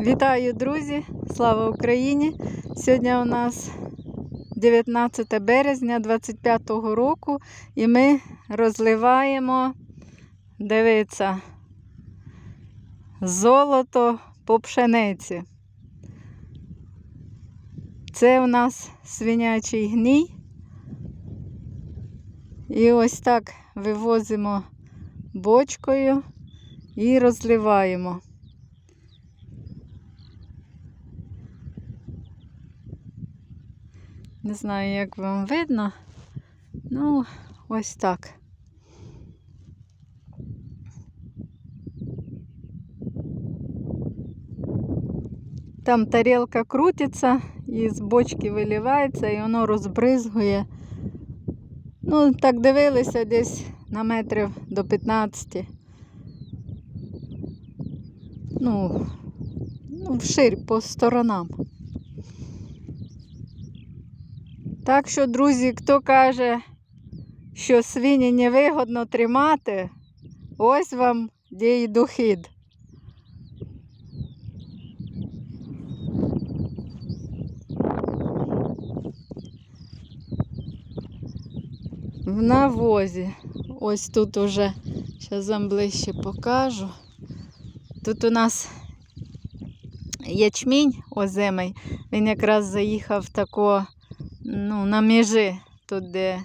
Вітаю, друзі! Слава Україні! Сьогодні у нас 19 березня 25 року і ми розливаємо, дивіться, золото по пшениці. Це у нас свинячий гній. І ось так вивозимо бочкою і розливаємо. Не знаю, як вам видно. Ну, ось так. Там тарілка крутиться і з бочки виливається, і воно розбризгує. Ну, так дивилися десь на метрів до 15. Ну, ну вширь по сторонам. Так що, друзі, хто каже, що свині невигодно тримати, ось вам дій дохід. В навозі. Ось тут уже, зараз вам ближче покажу. Тут у нас ячмінь озимий, він якраз заїхав тако ну, на межі, тут де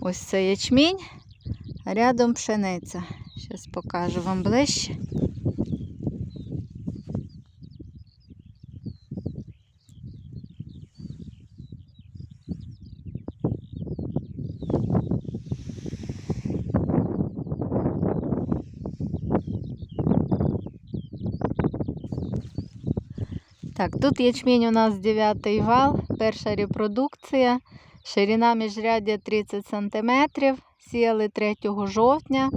ось цей ячмінь, а рядом пшениця. Зараз покажу вам ближче. Так, тут ячмінь у нас 9 вал, перша репродукція, ширина міжряддя 30 см, сіяли 3 жовтня,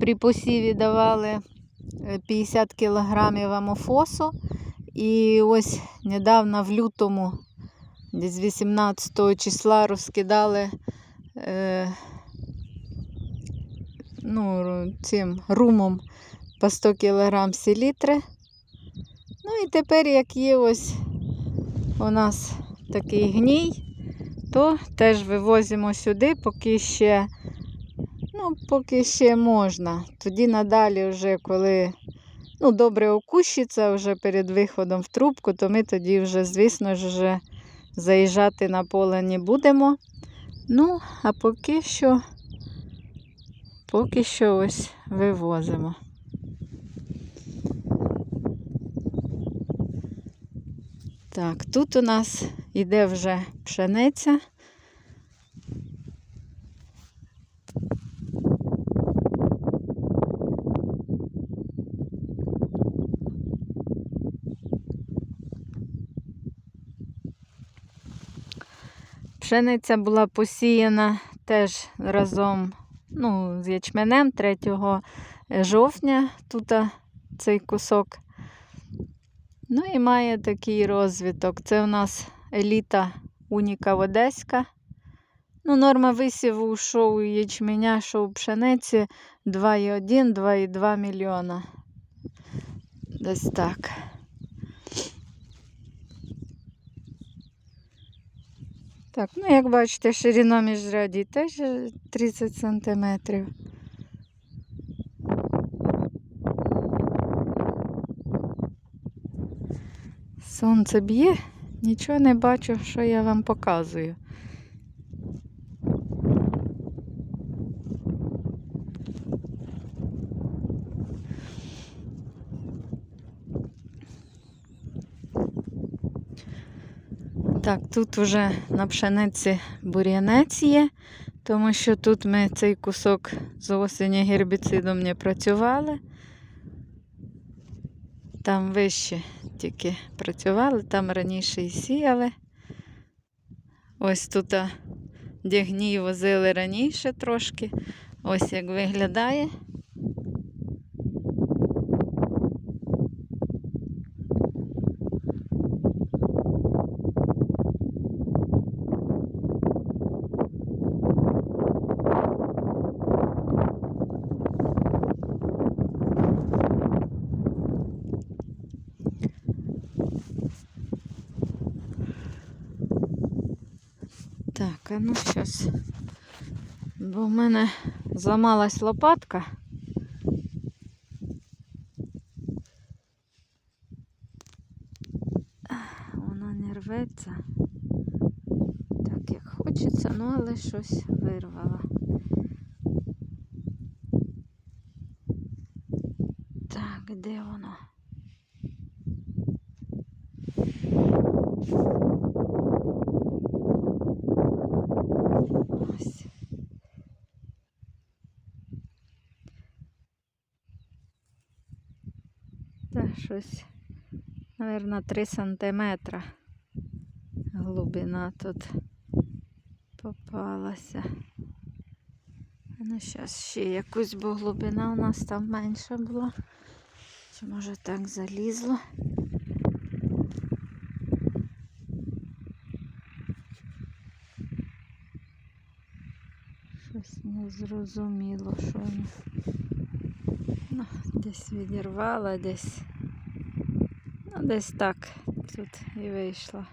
при посіві давали е, 50 кг амофосу. І ось недавно в лютому, десь 18 числа, розкидали е, ну, цим румом по 100 кг селітри. І тепер, як є ось у нас такий гній, то теж вивозимо сюди, поки ще, ну, поки ще можна. Тоді надалі, вже коли ну, добре окущиться вже перед виходом в трубку, то ми тоді вже, звісно ж, вже заїжджати на поле не будемо. Ну, а поки що, поки що ось вивозимо. Так, тут у нас іде вже пшениця. Пшениця була посіяна теж разом ну, з ячменем 3 жовтня. Тут цей кусок Ну і має такий розвиток. Це у нас еліта Уніка Одеська. Ну, Норма висіву що у ячменя, що у пшениці 2,1, 2,2 мільйона. Десь так. Так, ну як бачите, ширина міжряді теж 30 сантиметрів. Сонце б'є, нічого не бачу, що я вам показую. Так, тут уже на пшениці бур'янець є, тому що тут ми цей кусок з осені гербіцидом не працювали. Там вище тільки працювали, там раніше і сіяли. Ось тут дігні возили раніше трошки. Ось як виглядає. Так, ну зараз. Бо в мене зламалась лопатка. Вона не рветься. Так як хочеться, ну але щось вирвала. Так, де воно? Щось, наверно, 3 сантиметра глибина тут попалася. Ну, зараз ще якусь, бо глибина у нас там менша була. Чи може так залізло? Щось не зрозуміло, що. Ну, десь відірвала, десь. Ну, десь так тут і вийшло.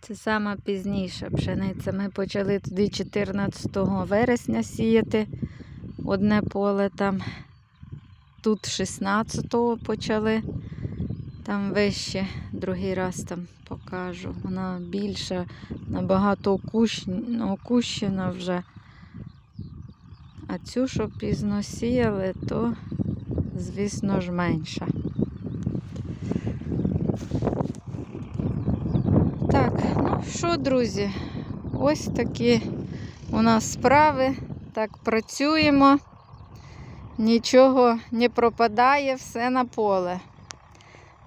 Це саме пізніше пшениця. Ми почали туди 14 вересня сіяти одне поле там. Тут 16-го почали. Там вище, другий раз там покажу. Вона більша, набагато окущ- окущена вже. А цю, що пізно сіяли, то, звісно ж, менша. Так, ну що, друзі, ось такі у нас справи. Так працюємо. Нічого не пропадає, все на поле.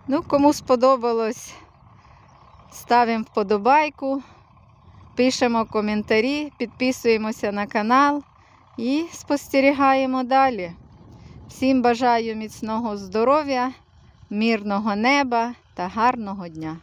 Ну, кому сподобалось, ставимо вподобайку, пишемо коментарі, підписуємося на канал і спостерігаємо далі. Всім бажаю міцного здоров'я, мирного неба та гарного дня!